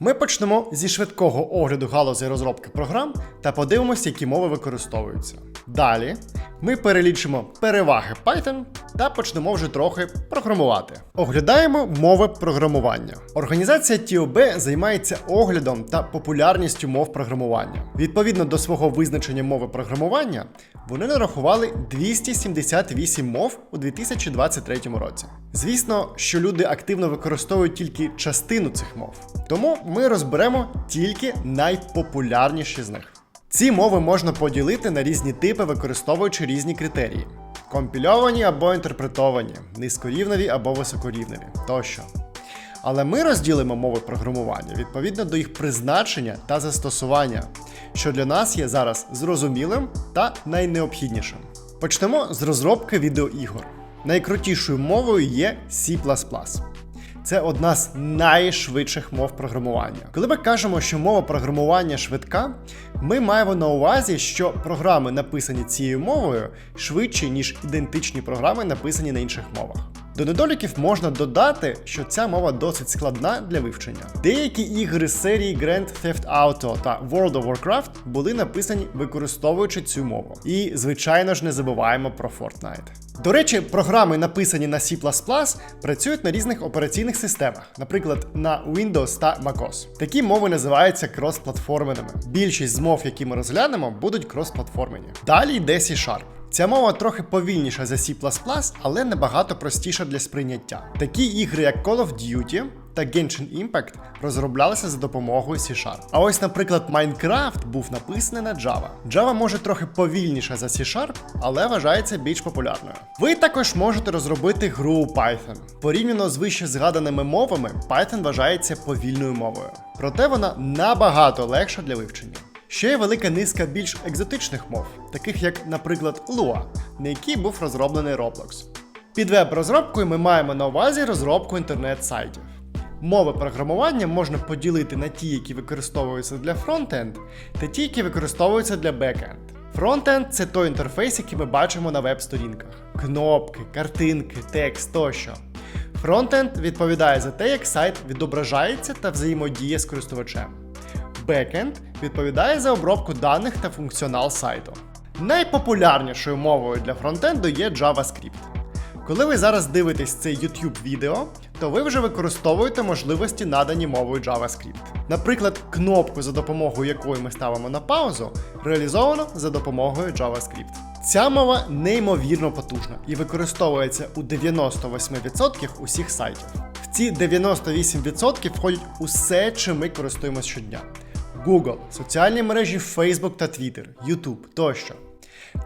Ми почнемо зі швидкого огляду галузі розробки програм та подивимося, які мови використовуються. Далі ми перелічимо переваги Python та почнемо вже трохи програмувати. Оглядаємо мови програмування. Організація TOB займається оглядом та популярністю мов програмування. Відповідно до свого визначення мови програмування, вони нарахували 278 мов у 2023 році. Звісно, що люди активно використовують тільки частину цих мов. Тому ми розберемо тільки найпопулярніші з них. Ці мови можна поділити на різні типи, використовуючи різні критерії: компільовані або інтерпретовані, низькорівневі або високорівневі тощо. Але ми розділимо мови програмування відповідно до їх призначення та застосування, що для нас є зараз зрозумілим та найнеобхіднішим. Почнемо з розробки відеоігор. Найкрутішою мовою є C. Це одна з найшвидших мов програмування. Коли ми кажемо, що мова програмування швидка, ми маємо на увазі, що програми, написані цією мовою, швидші, ніж ідентичні програми, написані на інших мовах. До недоліків можна додати, що ця мова досить складна для вивчення. Деякі ігри серії Grand Theft Auto та World of Warcraft були написані використовуючи цю мову. І, звичайно ж, не забуваємо про Fortnite. До речі, програми, написані на C++, працюють на різних операційних системах, наприклад, на Windows та MacOS. Такі мови називаються кросплатформеними. Більшість з мов, які ми розглянемо, будуть кросплатформені. Далі йде C-Sharp. Ця мова трохи повільніша за C++, але набагато простіша для сприйняття. Такі ігри, як Call of Duty та Genshin Impact, розроблялися за допомогою C-Sharp. А ось, наприклад, Minecraft був написаний на Java. Java може трохи повільніша за C-Sharp, але вважається більш популярною. Ви також можете розробити гру у Python. Порівняно з вище згаданими мовами, Python вважається повільною мовою. Проте вона набагато легша для вивчення. Ще є велика низка більш екзотичних мов, таких як, наприклад, Lua, на якій був розроблений Roblox. Під веб-розробкою ми маємо на увазі розробку інтернет-сайтів. Мови програмування можна поділити на ті, які використовуються для фронтенд, та ті, які використовуються для бекенд. Фронтенд це той інтерфейс, який ми бачимо на веб-сторінках: кнопки, картинки, текст тощо. Фронтенд відповідає за те, як сайт відображається та взаємодіє з користувачем. Бекенд відповідає за обробку даних та функціонал сайту. Найпопулярнішою мовою для фронтенду є JavaScript. Коли ви зараз дивитесь це YouTube відео, то ви вже використовуєте можливості, надані мовою JavaScript. Наприклад, кнопку, за допомогою якої ми ставимо на паузу, реалізовано за допомогою JavaScript. Ця мова неймовірно потужна і використовується у 98% усіх сайтів. В ці 98% входять усе, чим ми користуємося щодня. Google, соціальні мережі Facebook та Twitter, YouTube тощо.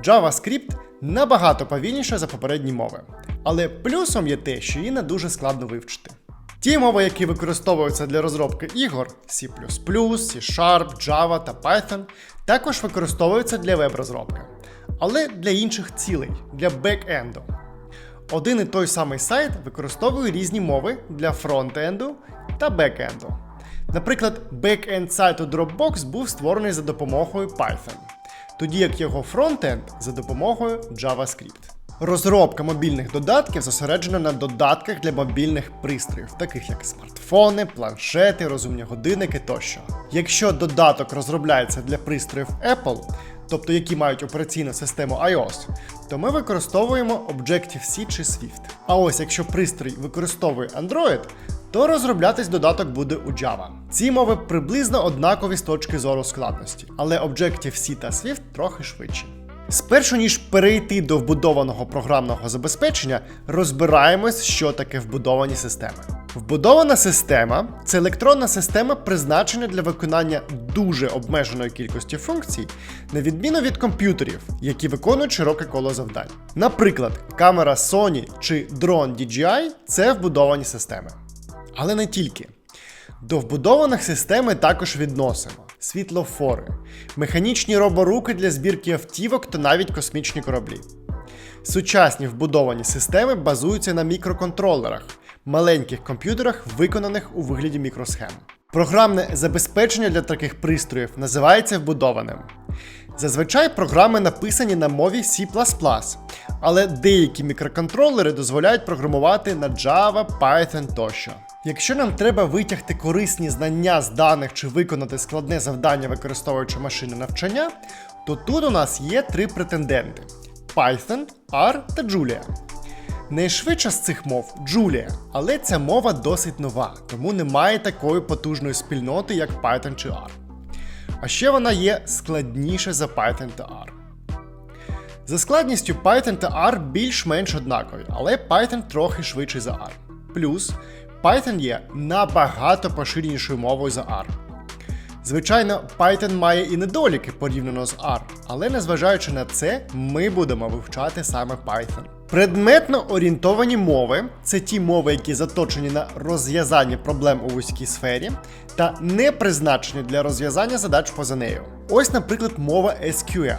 JavaScript набагато повільніше за попередні мови. Але плюсом є те, що її не дуже складно вивчити. Ті мови, які використовуються для розробки ігор C, C-Sharp, Java та Python, також використовуються для веб-розробки, але для інших цілей, для бекенду. Один і той самий сайт використовує різні мови для фронтенду та бекенду. Наприклад, бекенд сайту Dropbox був створений за допомогою Python, тоді як його фронтенд за допомогою JavaScript. Розробка мобільних додатків зосереджена на додатках для мобільних пристроїв, таких як смартфони, планшети, розумні годинники тощо. Якщо додаток розробляється для пристроїв Apple, тобто які мають операційну систему iOS, то ми використовуємо Objective-C чи Swift. А ось якщо пристрій використовує Android, то розроблятись додаток буде у Java. Ці мови приблизно однакові з точки зору складності, але Objective-C та Swift трохи швидші. Спершу ніж перейти до вбудованого програмного забезпечення, розбираємось, що таке вбудовані системи. Вбудована система це електронна система, призначена для виконання дуже обмеженої кількості функцій, на відміну від комп'ютерів, які виконують широке коло завдань. Наприклад, камера Sony чи дрон DJI це вбудовані системи. Але не тільки. До вбудованих систем ми також відносимо світлофори, механічні роборуки для збірки автівок та навіть космічні кораблі. Сучасні вбудовані системи базуються на мікроконтролерах, маленьких комп'ютерах, виконаних у вигляді мікросхем. Програмне забезпечення для таких пристроїв називається вбудованим. Зазвичай програми написані на мові C, але деякі мікроконтролери дозволяють програмувати на Java, Python тощо. Якщо нам треба витягти корисні знання з даних чи виконати складне завдання, використовуючи машини навчання, то тут у нас є три претенденти: Python, R та Julia. Найшвидша з цих мов Julia, але ця мова досить нова, тому немає такої потужної спільноти, як Python чи R. А ще вона є складніша за Python та R. За складністю Python та R більш-менш однакові, але Python трохи швидший за R. Плюс Python є набагато поширенішою мовою за R. Звичайно, Python має і недоліки порівняно з R, але незважаючи на це, ми будемо вивчати саме Python. Предметно орієнтовані мови це ті мови, які заточені на розв'язання проблем у вузькій сфері, та не призначені для розв'язання задач поза нею. Ось, наприклад, мова SQL.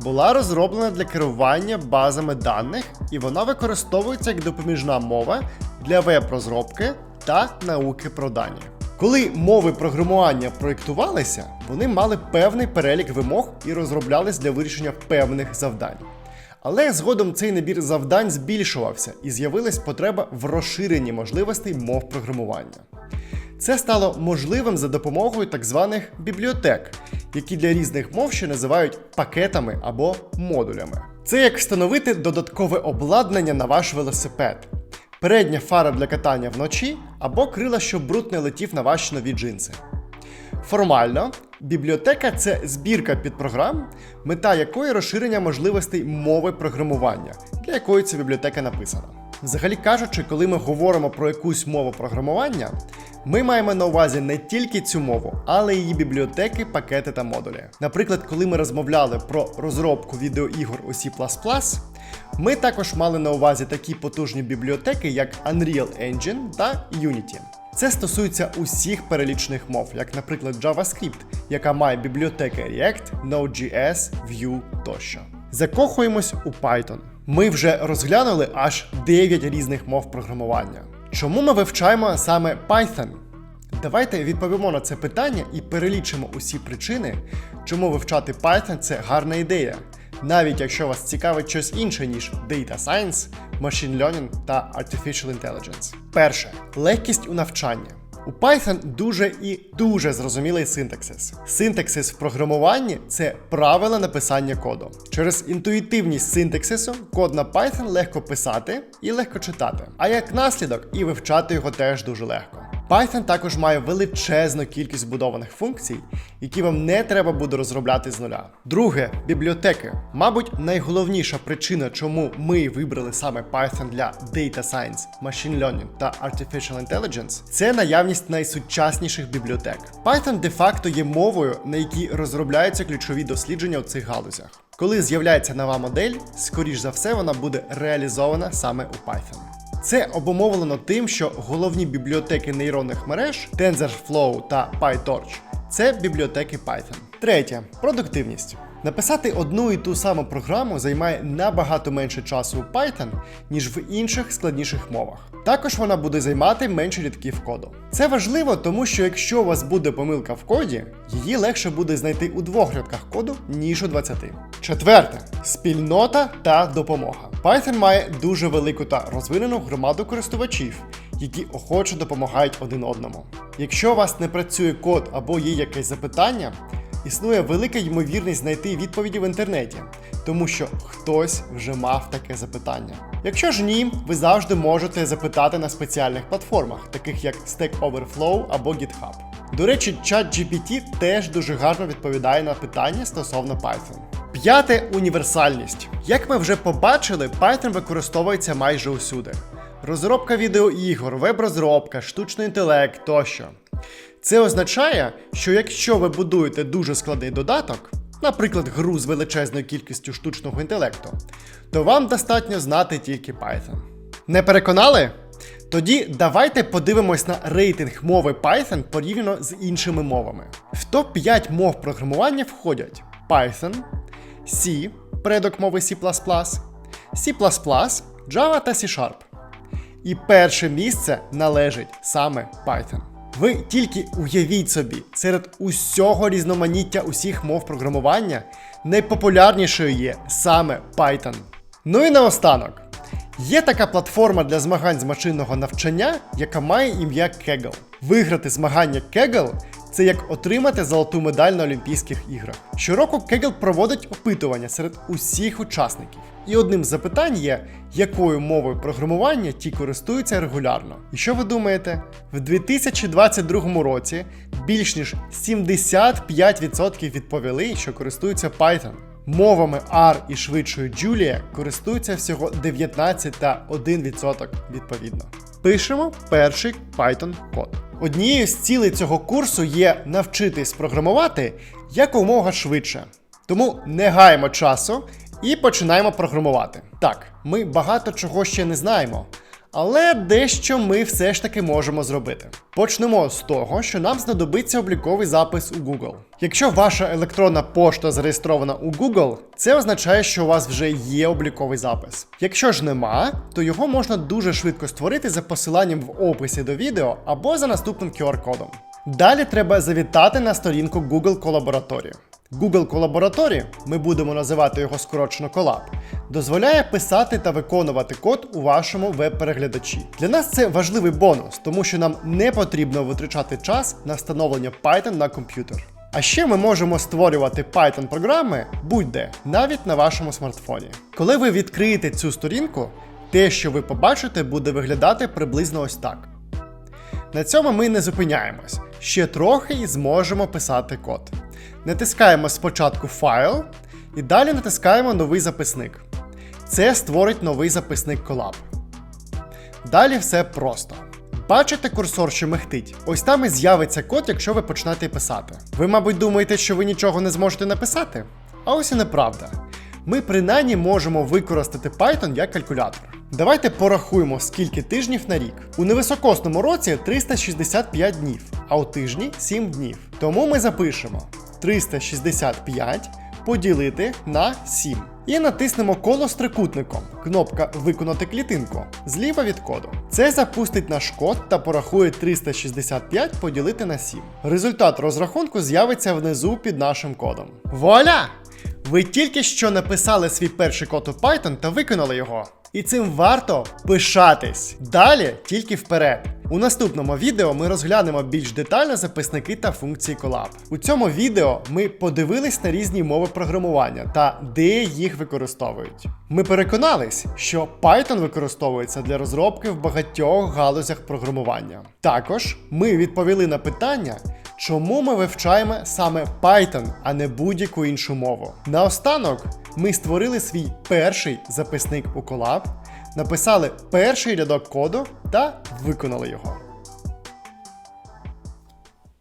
Була розроблена для керування базами даних, і вона використовується як допоміжна мова для веб-розробки та науки про дані. Коли мови програмування проєктувалися, вони мали певний перелік вимог і розроблялись для вирішення певних завдань. Але згодом цей набір завдань збільшувався і з'явилась потреба в розширенні можливостей мов програмування. Це стало можливим за допомогою так званих бібліотек, які для різних мов ще називають пакетами або модулями. Це як встановити додаткове обладнання на ваш велосипед, передня фара для катання вночі або крила, щоб бруд не летів на ваші нові джинси. Формально, бібліотека це збірка підпрограм, мета якої розширення можливостей мови програмування, для якої ця бібліотека написана. Взагалі кажучи, коли ми говоримо про якусь мову програмування, ми маємо на увазі не тільки цю мову, але й її бібліотеки, пакети та модулі. Наприклад, коли ми розмовляли про розробку відеоігор у C++, ми також мали на увазі такі потужні бібліотеки, як Unreal Engine та Unity. Це стосується усіх перелічених мов, як, наприклад, JavaScript, яка має бібліотеки React, Node.js, Vue тощо. Закохуємось у Python. Ми вже розглянули аж 9 різних мов програмування. Чому ми вивчаємо саме Python? Давайте відповімо на це питання і перелічимо усі причини, чому вивчати Python це гарна ідея, навіть якщо вас цікавить щось інше, ніж Data Science, Machine Learning та Artificial Intelligence. Перше легкість у навчанні. У Python дуже і дуже зрозумілий синтаксис. Синтаксис в програмуванні це правила написання коду. Через інтуїтивність синтаксису код на Python легко писати і легко читати. А як наслідок, і вивчати його теж дуже легко. Python також має величезну кількість збудованих функцій, які вам не треба буде розробляти з нуля. Друге, бібліотеки. Мабуть, найголовніша причина, чому ми вибрали саме Python для Data Science, Machine Learning та Artificial Intelligence, це наявність найсучасніших бібліотек. Python де-факто є мовою, на якій розробляються ключові дослідження у цих галузях. Коли з'являється нова модель, скоріш за все вона буде реалізована саме у Python. Це обумовлено тим, що головні бібліотеки нейронних мереж TensorFlow та PyTorch це бібліотеки Python. Третє продуктивність. Написати одну і ту саму програму займає набагато менше часу у Python, ніж в інших складніших мовах. Також вона буде займати менше рядків коду. Це важливо, тому що якщо у вас буде помилка в коді, її легше буде знайти у двох рядках коду, ніж у 20. Четверте спільнота та допомога. Python має дуже велику та розвинену громаду користувачів, які охоче допомагають один одному. Якщо у вас не працює код або є якесь запитання, існує велика ймовірність знайти відповіді в інтернеті, тому що хтось вже мав таке запитання. Якщо ж ні, ви завжди можете запитати на спеціальних платформах, таких як Stack Overflow або GitHub. До речі, ChatGPT теж дуже гарно відповідає на питання стосовно Python. П'яте універсальність. Як ми вже побачили, Python використовується майже усюди. Розробка відеоігор, веб-розробка, штучний інтелект тощо. Це означає, що якщо ви будуєте дуже складний додаток, наприклад, гру з величезною кількістю штучного інтелекту, то вам достатньо знати тільки Python. Не переконали? Тоді давайте подивимось на рейтинг мови Python порівняно з іншими мовами. В топ-5 мов програмування входять Python, C, предок мови C, C, Java та C-Sharp. І перше місце належить саме Python. Ви тільки уявіть собі, серед усього різноманіття усіх мов програмування найпопулярнішою є саме Python. Ну і наостанок. Є така платформа для змагань з машинного навчання, яка має ім'я Kaggle. Виграти змагання Kaggle – це як отримати золоту медаль на Олімпійських іграх. Щороку Kaggle проводить опитування серед усіх учасників. І одним з запитань є, якою мовою програмування ті користуються регулярно. І що ви думаєте? В 2022 році більш ніж 75% відповіли, що користуються Python. Мовами R і швидшою Julia користуються всього 19 та 1% відповідно. Пишемо перший Python код. Однією з цілей цього курсу є навчитись програмувати якомога швидше. Тому не гаємо часу і починаємо програмувати. Так, ми багато чого ще не знаємо. Але дещо ми все ж таки можемо зробити. Почнемо з того, що нам знадобиться обліковий запис у Google. Якщо ваша електронна пошта зареєстрована у Google, це означає, що у вас вже є обліковий запис. Якщо ж нема, то його можна дуже швидко створити за посиланням в описі до відео або за наступним QR-кодом. Далі треба завітати на сторінку Google Колабораторію. Google Колабораторі, ми будемо називати його скорочено Colab, дозволяє писати та виконувати код у вашому веб-переглядачі. Для нас це важливий бонус, тому що нам не потрібно витрачати час на встановлення Python на комп'ютер. А ще ми можемо створювати Python програми будь-де, навіть на вашому смартфоні. Коли ви відкриєте цю сторінку, те, що ви побачите, буде виглядати приблизно ось так. На цьому ми не зупиняємось. Ще трохи і зможемо писати код. Натискаємо спочатку файл і далі натискаємо новий записник. Це створить новий записник Colab. Далі все просто. Бачите курсор, що мехтить? Ось там і з'явиться код, якщо ви почнете писати. Ви, мабуть, думаєте, що ви нічого не зможете написати? А ось і неправда. Ми принаймні можемо використати Python як калькулятор. Давайте порахуємо, скільки тижнів на рік. У невисокосному році 365 днів, а у тижні 7 днів. Тому ми запишемо 365 поділити на 7. І натиснемо коло з трикутником. Кнопка Виконати клітинку зліва від коду. Це запустить наш код та порахує 365 поділити на 7. Результат розрахунку з'явиться внизу під нашим кодом. Вуаля! Ви тільки що написали свій перший код у Python та виконали його. І цим варто пишатись. Далі тільки вперед. У наступному відео ми розглянемо більш детально записники та функції Colab. У цьому відео ми подивились на різні мови програмування та де їх використовують. Ми переконались, що Python використовується для розробки в багатьох галузях програмування. Також ми відповіли на питання, чому ми вивчаємо саме Python, а не будь-яку іншу мову. Наостанок ми створили свій перший записник у Colab, написали перший рядок коду та виконали його.